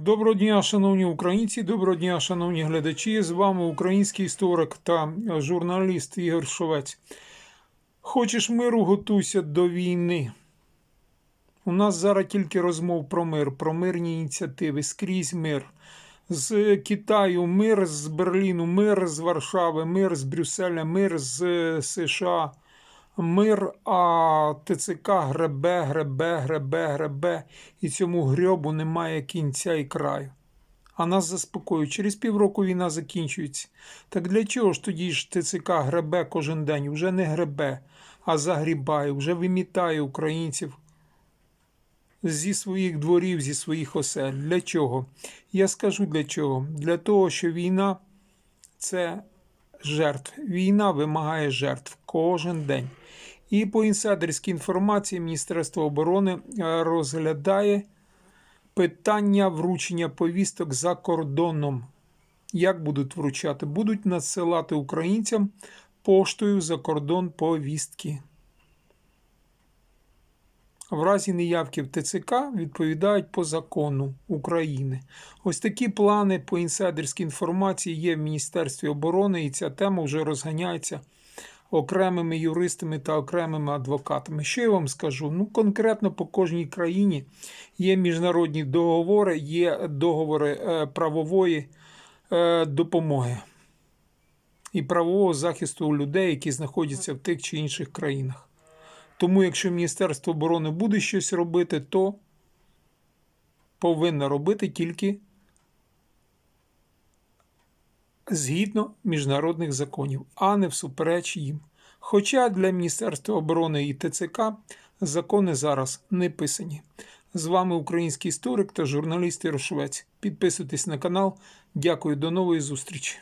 Доброго дня, шановні українці, доброго дня, шановні глядачі. З вами український історик та журналіст Ігор Шовець. Хочеш миру, готуйся до війни. У нас зараз тільки розмов про мир, про мирні ініціативи, скрізь мир. З Китаю мир, з Берліну мир, з Варшави мир, з Брюсселя мир, з США мир, а ТЦК гребе, гребе, гребе, гребе, і цьому грьобу немає кінця і краю. А нас заспокоюють, через півроку війна закінчується. Так для чого ж тоді ж ТЦК гребе кожен день? Вже не гребе, а загрібає, вже вимітає українців зі своїх дворів, зі своїх осель. Для чого? Я скажу для чого. Для того, що війна це жертв. Війна вимагає жертв кожен день. І по інсайдерській інформації Міністерство оборони е, розглядає питання вручення повісток за кордоном. Як будуть вручати? Будуть надсилати українцям поштою за кордон повістки. В разі неявки в ТЦК відповідають по закону України. Ось такі плани по інсайдерській інформації є в Міністерстві оборони, і ця тема вже розганяється окремими юристами та окремими адвокатами. Що я вам скажу? Ну, конкретно по кожній країні є міжнародні договори, є договори е, правової е, допомоги і правового захисту у людей, які знаходяться в тих чи інших країнах. Тому, якщо Міністерство оборони буде щось робити, то повинно робити тільки згідно міжнародних законів, а не всупереч їм. Хоча для Міністерства оборони і ТЦК закони зараз не писані. З вами український історик та журналіст Ярошовець. Підписуйтесь на канал. Дякую, до нової зустрічі.